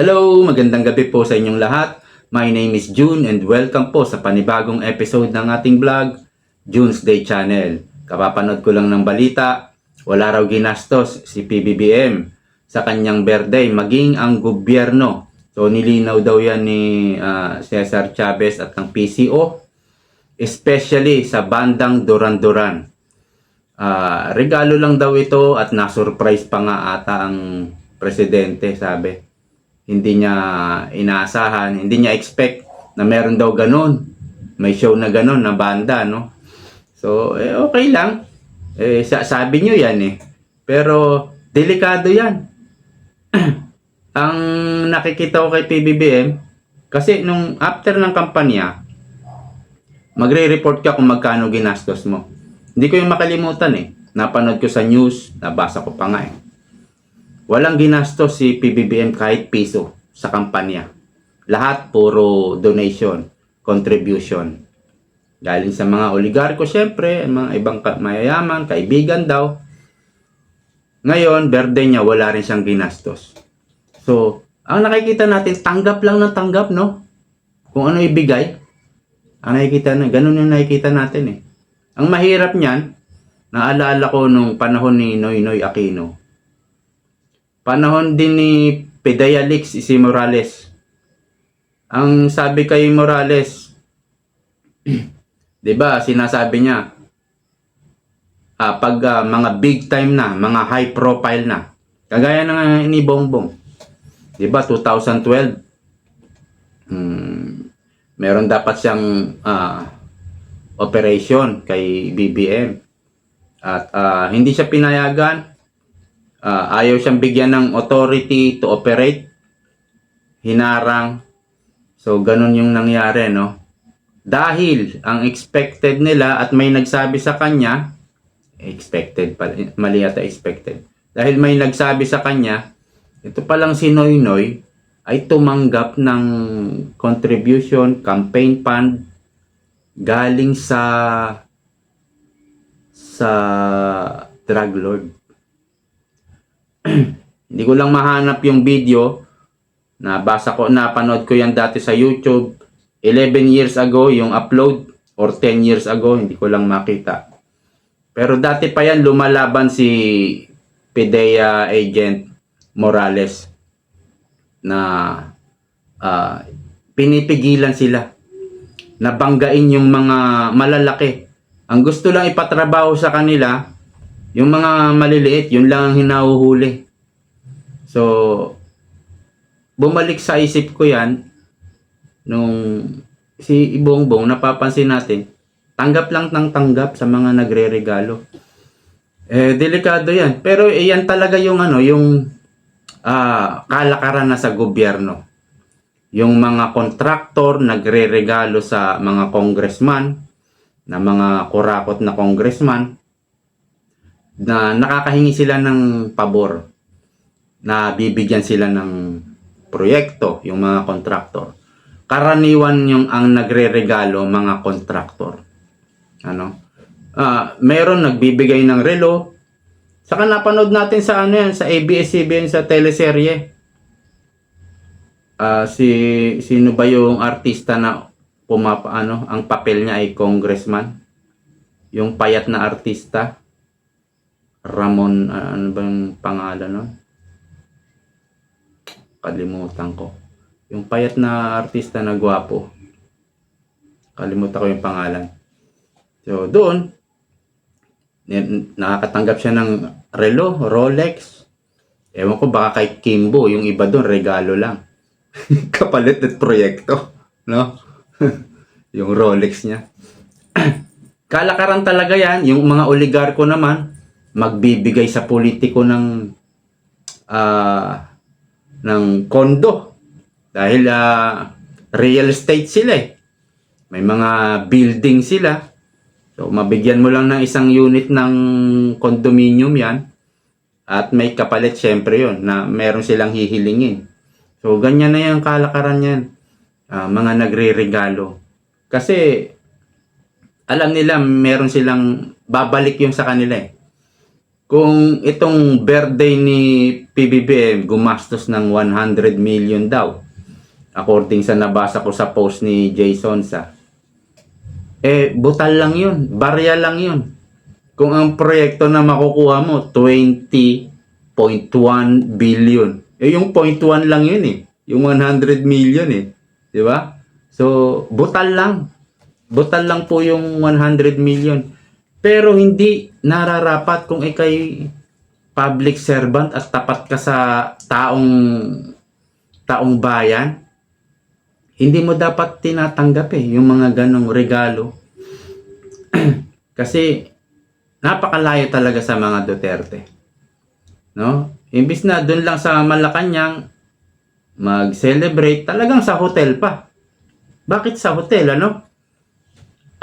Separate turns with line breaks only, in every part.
Hello, magandang gabi po sa inyong lahat. My name is June and welcome po sa panibagong episode ng ating vlog, June's Day Channel. Kapapanood ko lang ng balita, wala raw ginastos si PBBM sa kanyang birthday, maging ang gobyerno. So nilinaw daw yan ni ah, Cesar Chavez at ng PCO, especially sa bandang Duran-Duran. Ah, regalo lang daw ito at na-surprise pa nga ata ang presidente, sabi. Hindi niya inaasahan, hindi niya expect na meron daw ganun. May show na ganun na banda, no? So, eh, okay lang. Eh, sa- sabi niyo yan eh. Pero, delikado yan. ang nakikita ko kay PBBM, kasi nung after ng kampanya, magre-report ka kung magkano ginastos mo. Hindi ko yung makalimutan eh. Napanood ko sa news, nabasa ko pa nga eh. Walang ginastos si PBBM kahit piso sa kampanya. Lahat puro donation, contribution. Galing sa mga oligarko syempre, mga ibang mayayaman, kaibigan daw. Ngayon, birthday niya, wala rin siyang ginastos. So, ang nakikita natin, tanggap lang ng tanggap, no? Kung ano ibigay, ang nakikita na, ganun yung nakikita natin eh. Ang mahirap niyan, naalala ko nung panahon ni Noy Noy Aquino. Panahon din ni Pedayalix si Morales. Ang sabi kay Morales, 'di ba, sinasabi niya, ah, pag ah, mga big time na, mga high profile na, kagaya ng ni Bongbong. 'Di ba, 2012, hmm, meron dapat siyang ah, operation kay BBM. At ah, hindi siya pinayagan. Ah, ayaw siyang bigyan ng authority to operate. Hinarang. So, ganun yung nangyari, no? Dahil ang expected nila at may nagsabi sa kanya, expected pa, mali ata expected. Dahil may nagsabi sa kanya, ito palang si Noy Noy ay tumanggap ng contribution, campaign fund, galing sa sa drug lord. Hindi ko lang mahanap yung video. Nabasa ko, napanood ko yan dati sa YouTube. 11 years ago yung upload or 10 years ago, hindi ko lang makita. Pero dati pa yan lumalaban si PDEA agent Morales na ah, pinipigilan sila nabanggain yung mga malalaki. Ang gusto lang ipatrabaho sa kanila, yung mga maliliit, yun lang ang hinahuhuli. So, bumalik sa isip ko yan, nung si Ibongbong, napapansin natin, tanggap lang ng tanggap sa mga nagre-regalo. Eh, delikado yan. Pero eh, yan talaga yung ano, yung ah, kalakaran na sa gobyerno yung mga kontraktor nagre-regalo sa mga congressman na mga kurakot na congressman na nakakahingi sila ng pabor na bibigyan sila ng proyekto yung mga kontraktor. Karaniwan yung ang nagre-regalo mga kontraktor. Ano? Ah meron nagbibigay ng relo. Saka napanood natin sa ano yan sa ABS-CBN sa teleserye. Ah, si sino ba yung artista na pumapa ano, ang papel niya ay congressman? Yung payat na artista? Ramon ah, ano ba yung pangalan nun? Kalimutan ko. Yung payat na artista na gwapo. Kalimutan ko yung pangalan. So, doon, nakakatanggap siya ng relo, Rolex. Ewan ko, baka kay Kimbo, yung iba doon, regalo lang. kapalit at proyekto, no? yung Rolex niya. Kalakaran talaga yan, yung mga oligarko naman, magbibigay sa politiko ng ah ng kondo dahil ah, real estate sila eh. May mga building sila. So mabigyan mo lang ng isang unit ng condominium yan at may kapalit syempre yon na meron silang hihilingin. So, ganyan na yung kalakaran yan. Ah, mga nagre-regalo. Kasi, alam nila, meron silang babalik yung sa kanila eh. Kung itong birthday ni PBBM gumastos ng 100 million daw according sa nabasa ko sa post ni Jason sa. Eh butal lang yun barya lang yun. Kung ang proyekto na makukuha mo 20.1 billion. Eh yung 0.1 lang yun eh. Yung 100 million eh. Di ba? So butal lang. Butal lang po yung 100 million pero hindi nararapat kung ikay public servant at tapat ka sa taong taong bayan, hindi mo dapat tinatanggap eh yung mga ganong regalo. Kasi napakalayo talaga sa mga Duterte. No? Imbis na doon lang sa Malacanang mag-celebrate, talagang sa hotel pa. Bakit sa hotel, ano?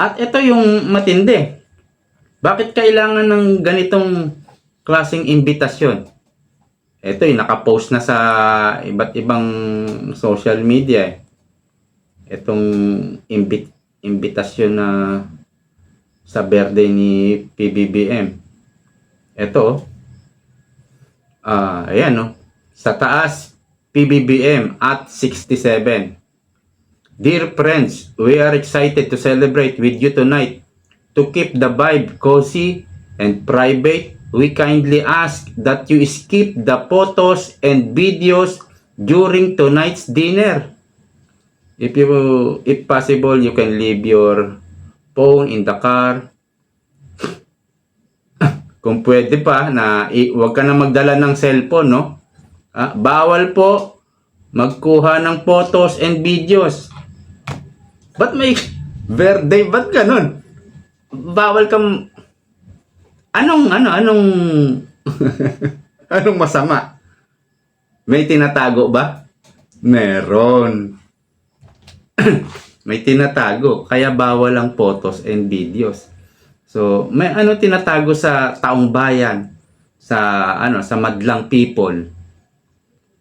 At ito yung matindi. Bakit kailangan ng ganitong klaseng imbitasyon? Ito yung nakapost na sa iba't ibang social media. Eh. Itong imbit imbitasyon na sa birthday ni PBBM. Ito, ah, ayan, no? Sa taas, PBBM at 67. Dear friends, we are excited to celebrate with you tonight. To keep the vibe cozy and private, we kindly ask that you skip the photos and videos during tonight's dinner. If you if possible, you can leave your phone in the car. Kung pwede pa na i- wag ka na magdala ng cellphone, no? Ah, bawal po magkuha ng photos and videos. Ba't may birthday? Ba't ganun? Bawal kang... Anong, ano, anong... anong masama? May tinatago ba? Meron. may tinatago. Kaya bawal ang photos and videos. So, may ano tinatago sa taong bayan, sa ano, sa madlang people.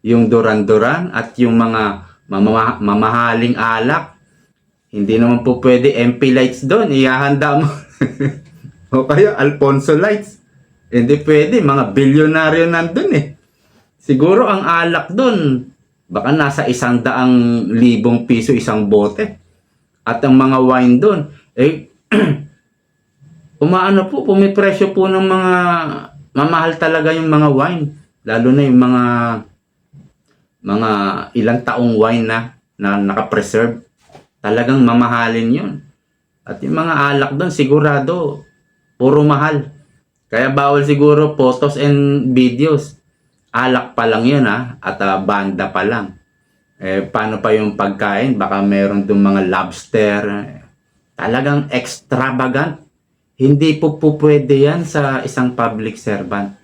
Yung duran-duran at yung mga mamahaling alak. Hindi naman po pwede MP lights doon. Iyahanda mo. o kaya Alfonso lights. Hindi pwede. Mga bilyonaryo nandun eh. Siguro ang alak doon, baka nasa isang daang libong piso isang bote. At ang mga wine doon, eh, umaano po, pumipresyo po ng mga, mamahal talaga yung mga wine. Lalo na yung mga, mga ilang taong wine na, na nakapreserve. Talagang mamahalin yun. At yung mga alak doon, sigurado, puro mahal. Kaya bawal siguro photos and videos. Alak pa lang yun ha, at ah, banda pa lang. Eh, paano pa yung pagkain? Baka meron doon mga lobster. Talagang extravagant. Hindi po po pwede yan sa isang public servant.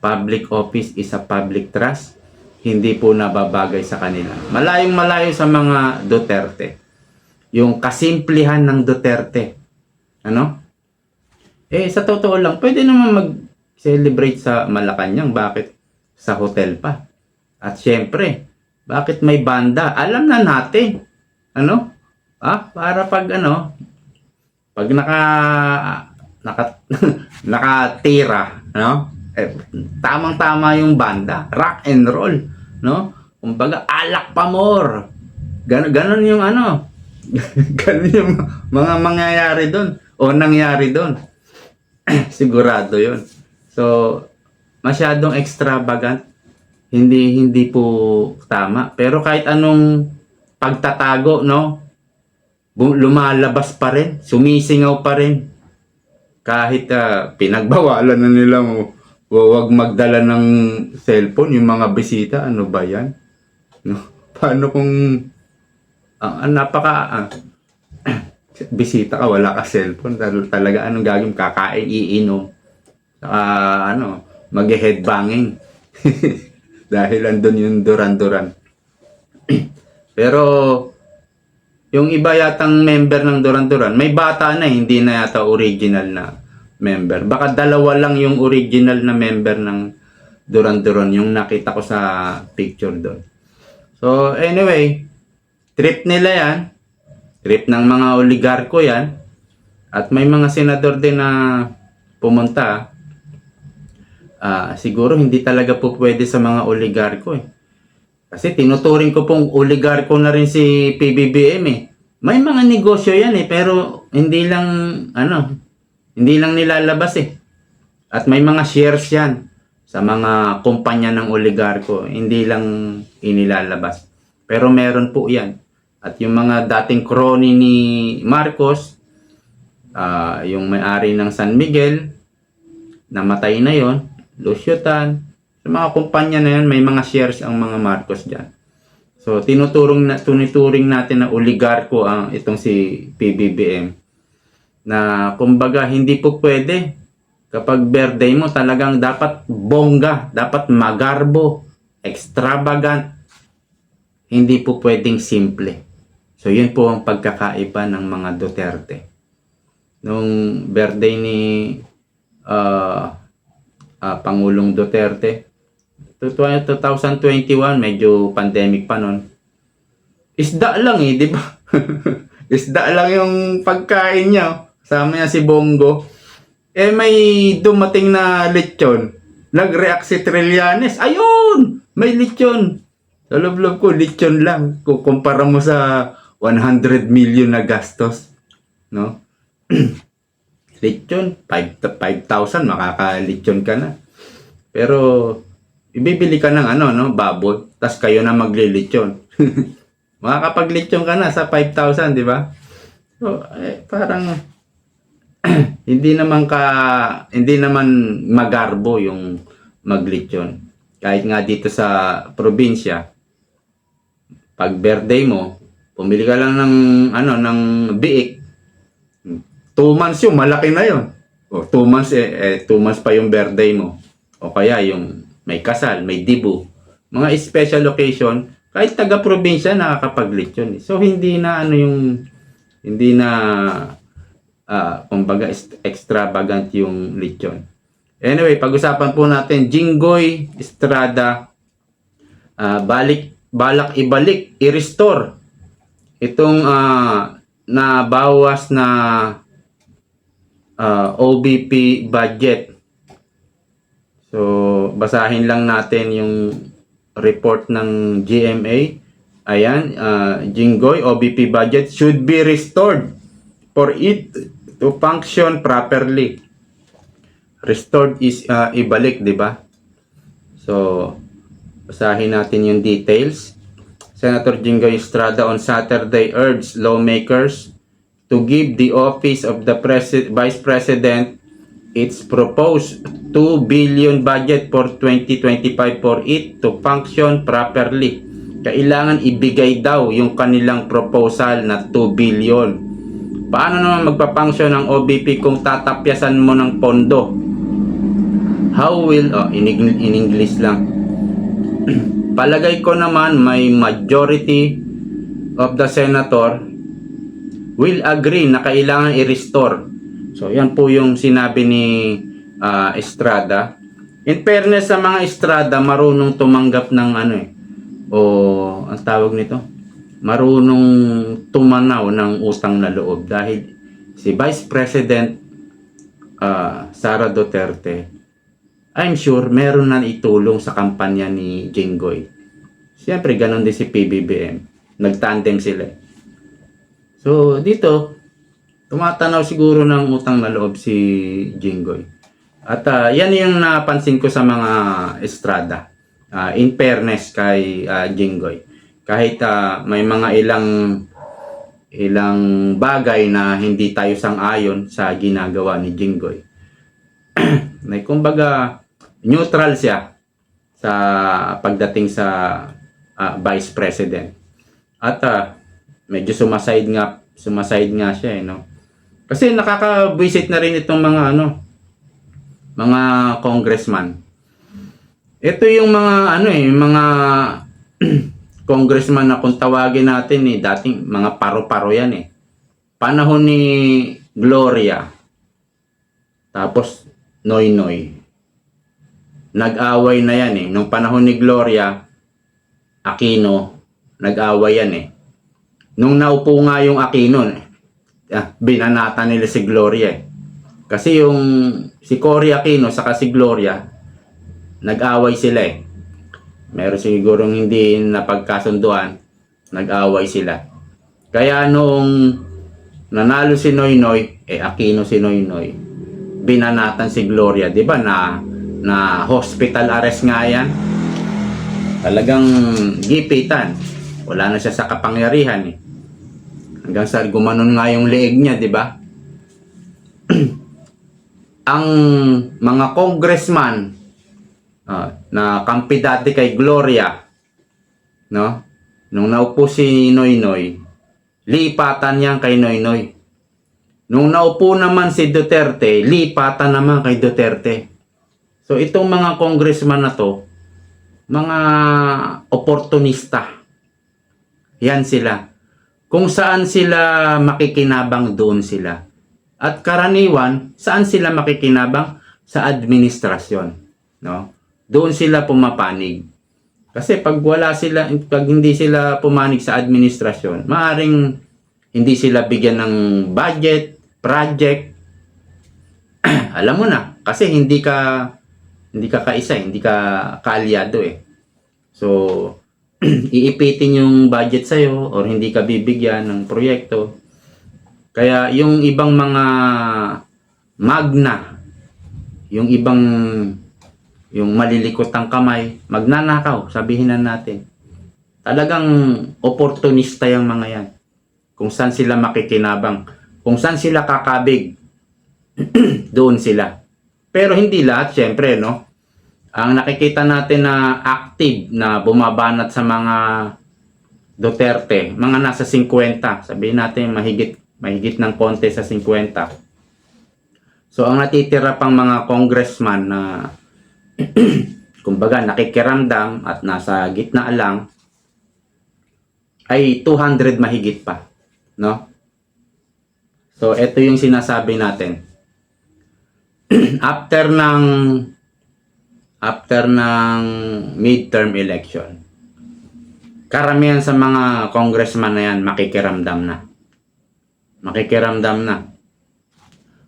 Public office is a public trust. Hindi po nababagay sa kanila. Malayong malayo sa mga Duterte. Yung kasimplihan ng Duterte. Ano? Eh, sa totoo lang, pwede naman mag-celebrate sa Malacanang. Bakit? Sa hotel pa. At syempre, bakit may banda? Alam na natin. Ano? Ah, para pag ano, pag naka naka nakatira, no? Eh, tamang-tama yung banda, rock and roll, no? Kumbaga alak pa more. Ganon, ganon yung ano. ganon yung mga mangyayari doon o nangyari doon. Sigurado 'yon. So, masyadong extravagant. Hindi hindi po tama. Pero kahit anong pagtatago, no? lumalabas pa rin, sumisingaw pa rin. Kahit ah, pinagbawalan na nila mo, huwag magdala ng cellphone yung mga bisita, ano ba yan? No? Paano kung ah, napaka ah, bisita ka, wala ka cellphone, tal- talaga anong gagawin, kakain, iinom, saka ano, mag-headbanging. Dahil andun yung duran-duran. Pero, yung iba yatang member ng Duran-Duran, may bata na, hindi na yata original na member. Baka dalawa lang yung original na member ng Duran-Duran, yung nakita ko sa picture doon. So, anyway, trip nila yan. Trip ng mga oligarko yan. At may mga senador din na pumunta. ah, siguro hindi talaga po pwede sa mga oligarko eh. Kasi tinuturing ko pong oligarko na rin si PBBM eh. May mga negosyo yan eh, pero hindi lang, ano, hindi lang nilalabas eh. At may mga shares yan sa mga kumpanya ng oligarko. Hindi lang inilalabas. Pero meron po yan. At yung mga dating crony ni Marcos, ah, yung may-ari ng San Miguel, namatay na yon Lucio sa mga kumpanya na yan, may mga shares ang mga Marcos dyan. So, tinuturong na, tunituring natin na oligarko ang itong si PBBM. Na, kumbaga, hindi po pwede. Kapag birthday mo, talagang dapat bongga, dapat magarbo, extravagant. Hindi po pwedeng simple. So, yun po ang pagkakaiba ng mga Duterte. Nung birthday ni ah, ah, Pangulong Duterte, 2021, medyo pandemic pa nun. Isda lang eh, di ba? Isda lang yung pagkain niya. Kasama niya si Bongo. Eh may dumating na lechon. Nag-react si Trillanes. Ayun! May lechon. Sa loob-loob ko, lechon lang. Kukumpara mo sa 100 million na gastos. No? lechon, 5 5,000 makaka-lechon ka na. Pero ibibili ka ng ano no, baboy, tas kayo na maglilechon. Makakapag-lechon ka na sa 5,000, di ba? So, eh, parang hindi naman ka hindi naman magarbo yung maglechon. Kahit nga dito sa probinsya, pag birthday mo, pumili ka lang ng ano ng biik. Two months yung malaki na yun. O two months eh, eh two months pa yung birthday mo. O kaya yung may kasal, may dibu. Mga special occasion, kahit taga-probinsya nakakapag-lechon. eh. So hindi na ano yung hindi na ah kumbaga extravagant yung lechon. Anyway, pag-usapan po natin Jinggoy Estrada ah, balik balak ibalik, i-restore itong ah, nabawas na ah, OBP budget. So, basahin lang natin yung report ng GMA. Ayan, uh, Jinggoy, OBP budget should be restored for it to function properly. Restored is uh, ibalik, di ba? So, basahin natin yung details. Senator Jinggoy Estrada on Saturday urged lawmakers to give the office of the Presi- Vice President its proposed 2 billion budget for 2025 for it to function properly. Kailangan ibigay daw yung kanilang proposal na 2 billion. Paano naman magpa-function ang OBP kung tatapyasan mo ng pondo? How will, oh, in, in English lang. Palagay ko naman may majority of the senator will agree na kailangan i-restore. So, yan po yung sinabi ni ah, Estrada. In fairness sa mga Estrada, marunong tumanggap ng ano eh, o ang tawag nito, marunong tumanaw ng utang na loob dahil si Vice President ah, Sara Duterte, I'm sure meron na itulong sa kampanya ni Jinggoy. Siyempre, ganun din si PBBM. Nagtandem sila. eh. So, dito, tumatanaw siguro ng utang na loob si Jinggoy. At ah, yan yung napansin ko sa mga estrada. Ah, in fairness kay ah, Jinggoy. Kahit ah, may mga ilang ilang bagay na hindi tayo sang-ayon sa ginagawa ni Jinggoy. May kumbaga neutral siya sa pagdating sa ah, vice president. At ah, medyo sumaside nga sumaside nga siya eh, no. Kasi nakaka-visit na rin itong mga ano mga congressman. Ito yung mga ano eh, mga congressman na kung tawagin natin eh, dating mga paro-paro yan eh. Panahon ni Gloria. Tapos Noy Noy. Nag-away na yan eh. Nung panahon ni Gloria, Aquino, nag-away yan eh. Nung naupo nga yung Aquino, ah, binanata nila si Gloria eh. Kasi yung si Cory Aquino saka si Gloria, nag-away sila eh. Meron sigurong hindi napagkasunduan, nag-away sila. Kaya noong nanalo si Noynoy, eh Aquino si Noynoy, binanatan si Gloria, 'di ba? Na na hospital arrest nga 'yan. Talagang gipitan. Wala na siya sa kapangyarihan eh. Hanggang sa gumanon nga yung leeg niya, 'di ba? Ang mga congressman ah, na kampi dati kay Gloria, no? Nung naupo si Noynoy, lipatan yan kay Noynoy. Nung naupo naman si Duterte, lipatan naman kay Duterte. So itong mga congressman na to, mga oportunista. Yan sila. Kung saan sila makikinabang doon sila. At karaniwan, saan sila makikinabang? Sa administrasyon. No? Doon sila pumapanig. Kasi pag wala sila, pag hindi sila pumanig sa administrasyon, maaring hindi sila bigyan ng budget, project. Alam mo na, kasi hindi ka hindi ka kaisa, hindi ka kaalyado eh. So, iipitin yung budget sa'yo or hindi ka bibigyan ng proyekto. Kaya yung ibang mga magna, yung ibang yung malilikot ang kamay, magnanakaw, sabihin na natin. Talagang oportunista yung mga yan. Kung saan sila makikinabang, kung saan sila kakabig, doon sila. Pero hindi lahat, syempre, no? Ang nakikita natin na active na bumabanat sa mga Duterte, mga nasa 50, sabihin natin mahigit mahigit ng konti sa 50. So ang natitira pang mga congressman na kumbaga nakikiramdam at nasa gitna lang ay 200 mahigit pa, no? So ito yung sinasabi natin. after ng after ng midterm election, karamihan sa mga congressman na yan makikiramdam na. Makikiramdam na.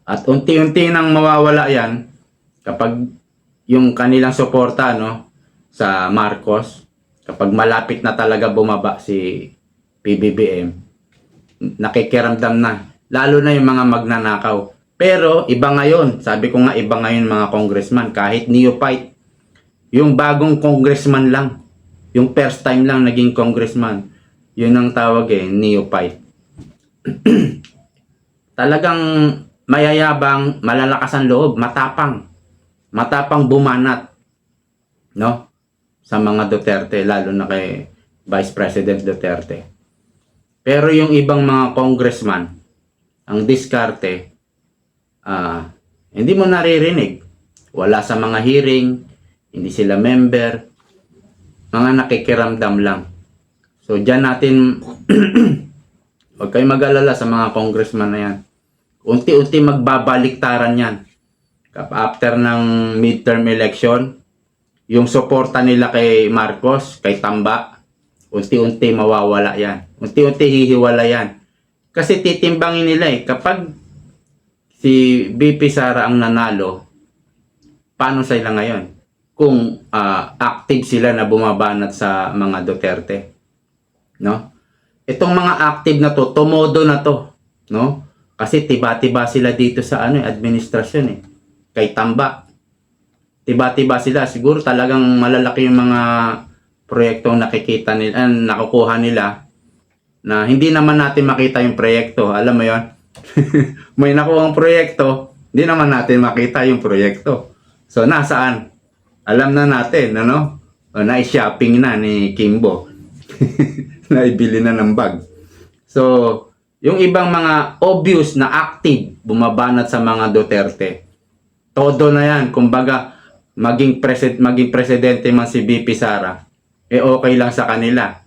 At unti-unti nang mawawala yan kapag yung kanilang suporta no sa Marcos kapag malapit na talaga bumaba si PBBM nakikiramdam na lalo na yung mga magnanakaw. Pero iba ngayon. Sabi ko nga iba ngayon mga congressman kahit neophyte. Yung bagong congressman lang. Yung first time lang naging congressman. Yun ang tawag eh neophyte. Talagang mayayabang malalakas ang loob matapang. Matapang bumanat. No? Sa mga Duterte lalo na kay Vice President Duterte. Pero yung ibang mga congressman ang diskarte ah hindi mo naririnig wala sa mga hearing hindi sila member mga nakikiramdam lang so diyan natin Huwag kayong mag-alala sa mga congressman na yan. Unti-unti magbabaliktaran yan. After ng midterm election, yung suporta nila kay Marcos, kay Tamba, unti-unti mawawala yan. Unti-unti hihiwala yan. Kasi titimbangin nila eh. Kapag si BP Sara ang nanalo, paano sila ngayon? Kung ah, active sila na bumabanat sa mga Duterte. No? Itong mga active na to, tumodo na to, no? Kasi tiba-tiba sila dito sa ano, administrasyon eh. Kay Tamba. Tiba-tiba sila. Siguro talagang malalaki yung mga proyektong nakikita nila, nakukuha nila na hindi naman natin makita yung proyekto. Alam mo yon May nakuha proyekto, hindi naman natin makita yung proyekto. So, nasaan? Alam na natin, ano? O, na-shopping na ni Kimbo. naibili na ng bag. So, yung ibang mga obvious na active bumabanat sa mga Duterte. Todo na yan. Kumbaga, maging, presid maging presidente man si BP Sara, eh okay lang sa kanila.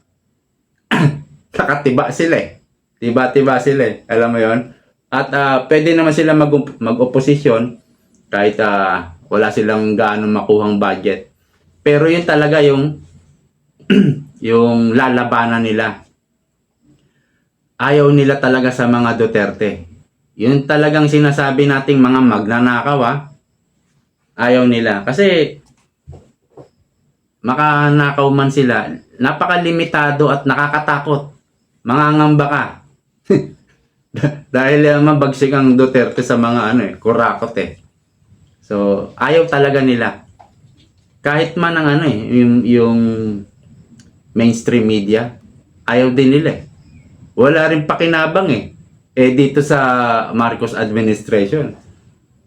Nakatiba sila eh. Tiba-tiba sila eh. Alam mo yon At ah, pwede naman sila mag mag-oposisyon kahit ah, wala silang gaano makuhang budget. Pero yun talaga yung yung lalabanan nila. Ayaw nila talaga sa mga Duterte. Yun talagang sinasabi nating mga magnanakaw ah. Ayaw nila. Kasi makanakaw man sila, napakalimitado at nakakatakot. Mangangamba ka. Dahil uh, mabagsik ang Duterte sa mga ano eh, kurakot eh. So, ayaw talaga nila. Kahit man ang ano eh, yung, yung mainstream media, ayaw din nila eh. Wala rin pakinabang eh. Eh dito sa Marcos administration,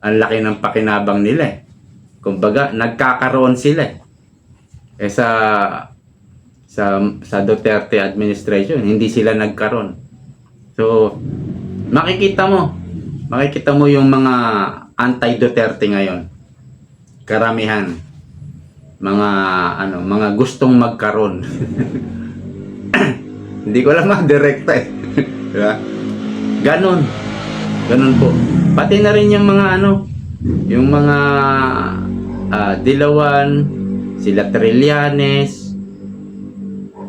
ang laki ng pakinabang nila eh. Kumbaga, nagkakaroon sila eh. Eh sa sa sa Duterte administration, hindi sila nagkaroon. So, makikita mo, makikita mo yung mga anti-Duterte ngayon. Karamihan mga ano, mga gustong magkaroon. Hindi ko lang ma-direkta eh. Di ba? Ganon. Ganon po. Pati na rin yung mga ano, yung mga ah, Dilawan, sila Trillanes,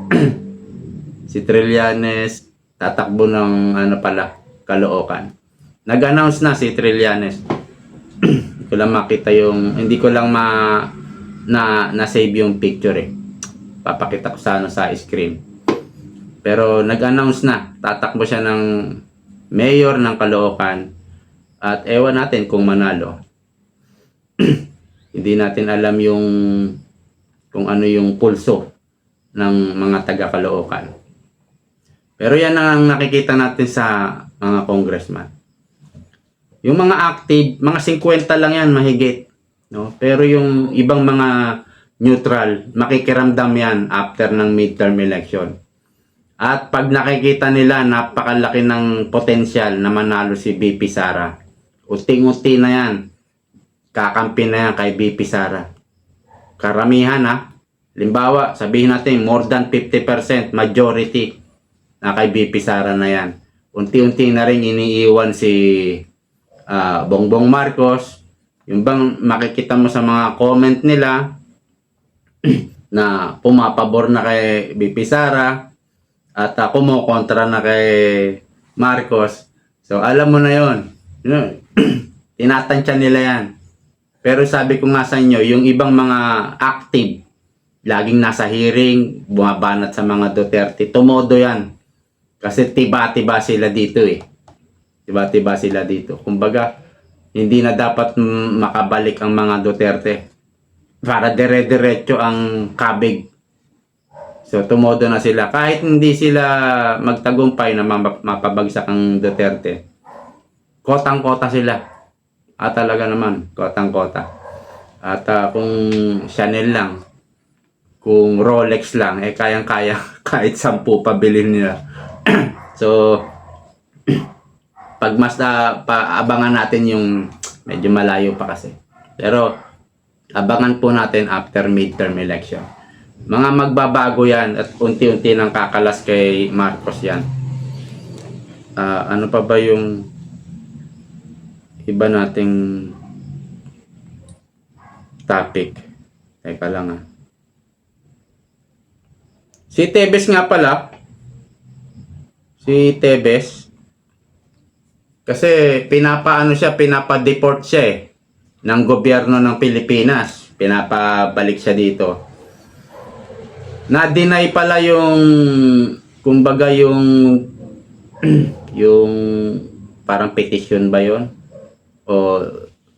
si Trillanes, tatakbo ng ano pala, Caloocan. Nag-announce na si Trillanes. hindi ko lang makita yung, hindi ko lang ma, na, na-save yung picture eh. Papakita ko sa ano sa screen. Pero nag-announce na, tatakbo siya ng mayor ng Caloocan at ewan natin kung manalo. Hindi natin alam yung kung ano yung pulso ng mga taga Caloocan. Pero yan ang nakikita natin sa mga congressman. Yung mga active, mga 50 lang yan mahigit. No? Pero yung ibang mga neutral, makikiramdam yan after ng midterm election. At pag nakikita nila napakalaki ng potensyal na manalo si BP Sara, uting-uti na yan. Kakampi na yan kay BP Sara. Karamihan ha. Limbawa, sabihin natin more than 50% majority na kay BP Sara na yan. Unti-unti na rin iniiwan si ah, Bongbong Marcos. Yung bang makikita mo sa mga comment nila na pumapabor na kay BP Sara at uh, kumukontra na kay Marcos. So, alam mo na yon. Tinatansya nila yan. Pero sabi ko nga sa inyo, yung ibang mga active, laging nasa hearing, bumabanat sa mga Duterte, tumodo yan. Kasi tiba-tiba sila dito eh. Tiba-tiba sila dito. Kumbaga, hindi na dapat makabalik ang mga Duterte. Para dire-diretso ang kabig So, tumodo na sila. Kahit hindi sila magtagumpay na map- mapabagsak ang Duterte, kotang-kota sila. At talaga naman, kotang-kota. At ah, kung Chanel lang, kung Rolex lang, eh kayang-kaya kahit sampu pabilin nila. so, pag mas na, paabangan natin yung medyo malayo pa kasi. Pero, abangan po natin after midterm election mga magbabago yan at unti-unti nang kakalas kay Marcos yan. Ah, ano pa ba yung iba nating topic? Teka lang ah. Si Tebes nga pala. Si Tebes. Kasi pinapaano siya, pinapa-deport siya eh. Ng gobyerno ng Pilipinas. Pinapabalik siya dito na-deny pala yung kumbaga yung yung parang petition ba yon o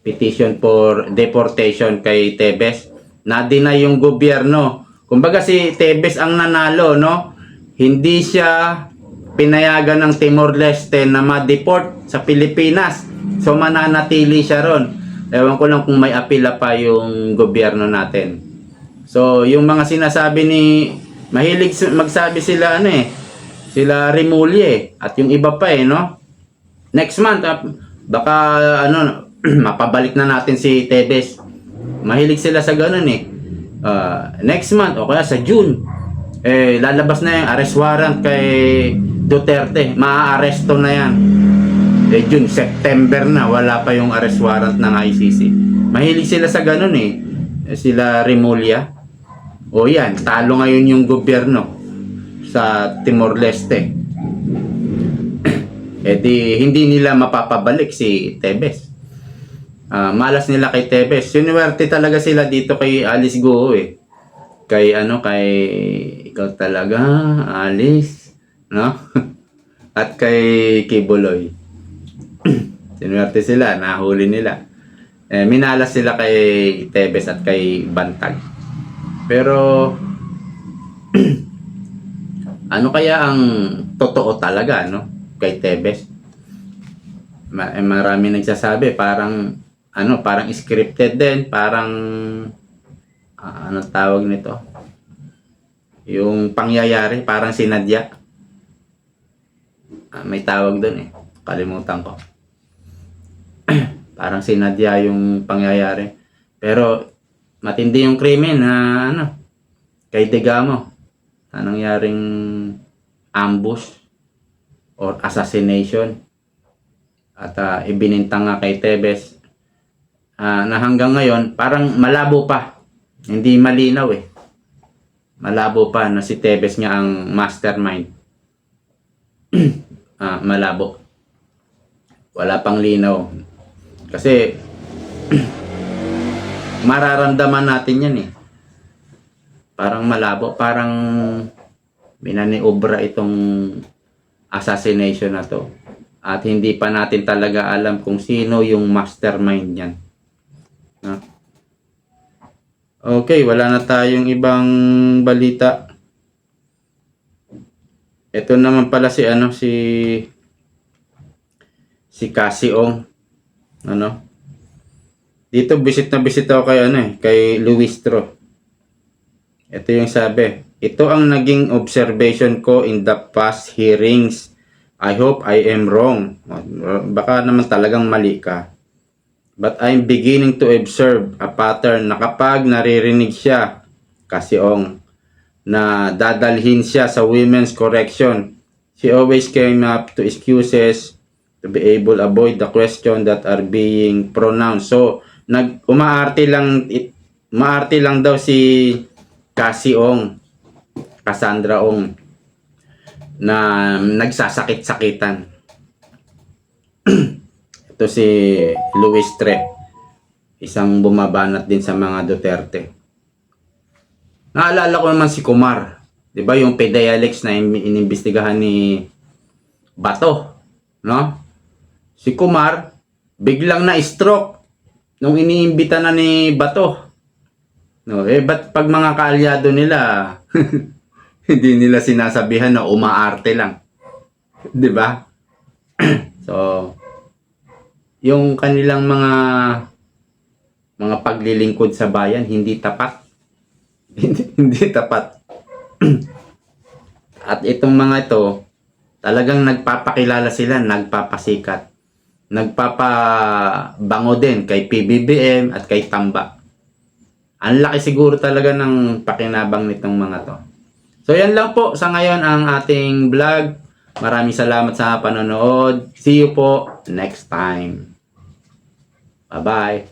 petition for deportation kay Tebes na-deny yung gobyerno kumbaga si Tebes ang nanalo no hindi siya pinayagan ng Timor Leste na ma-deport sa Pilipinas so mananatili siya ron ewan ko lang kung may apila pa yung gobyerno natin So, yung mga sinasabi ni mahilig magsabi sila ano eh, sila Rimulye at yung iba pa eh, no? Next month, ah, baka ano, mapabalik na natin si Tebes. Mahilig sila sa ganun eh. Ah, next month o kaya sa June, eh lalabas na yung arrest warrant kay Duterte. Maaaresto na yan. Eh June, September na, wala pa yung arrest warrant ng ICC. Mahilig sila sa ganun eh. Eh, Sila Rimulya. O yan, talo ngayon yung gobyerno sa Timor Leste. eh di, hindi nila mapapabalik si Tebes. Ah, malas nila kay Tebes. Sinuwerte talaga sila dito kay Alice Guo eh. kay ano kay ikaw talaga Alice no? At kay Kibuloy. Sinuwerte sila nahuli nila. Eh, minalas sila kay Tebes at kay Bantag. Pero ano kaya ang totoo talaga no? Kay Tebes Ma- eh, marami nagsasabi parang ano parang scripted din parang ah, anong tawag nito? Yung pangyayari parang sinadya. Ah, may tawag doon eh. Kalimutan ko. Parang sinadya yung pangyayari. Pero matindi yung krimen na ano kay Degamo. Na nangyaring ambush or assassination. At ah, ibinintang nga kay Tebes ah, na hanggang ngayon parang malabo pa. Hindi malinaw eh. Malabo pa na si Tebes nga ang mastermind. Ah, malabo. Wala pang linaw. Kasi mararamdaman natin yan eh. Parang malabo. Parang binaniobra itong assassination na to. At hindi pa natin talaga alam kung sino yung mastermind niyan. Okay, wala na tayong ibang balita. Ito naman pala si ano si si Cassie Ong. Ano? Dito visit na visit ako kay ano eh, kay Luistro. Ito yung sabi. Ito ang naging observation ko in the past hearings. I hope I am wrong. Baka naman talagang mali ka. But I'm beginning to observe a pattern na kapag naririnig siya, kasi ong, na dadalhin siya sa women's correction, she always came up to excuses to be able avoid the question that are being pronounced. So, nag umaarte lang it, umaarte lang daw si Cassie Ong, Cassandra Ong na nagsasakit-sakitan. Ito si Luis Tre, isang bumabanat din sa mga Duterte. Naalala ko naman si Kumar, 'di ba yung Pedayalex na in- inimbestigahan ni Bato, no? Si Kumar biglang na stroke nung iniimbita na ni Bato. No, eh ba't pag mga kaalyado nila hindi nila sinasabihan na umaarte lang. 'Di ba? so yung kanilang mga mga paglilingkod sa bayan hindi tapat. hindi, tapat. At itong mga ito, talagang nagpapakilala sila, nagpapasikat. Nagpapabango din kay PBBM at kay Tamba. Ang laki siguro talaga ng pakinabang nitong mga to. So yan lang po sa ngayon ang ating vlog. Maraming salamat sa panonood. See you po next time. Bye-bye.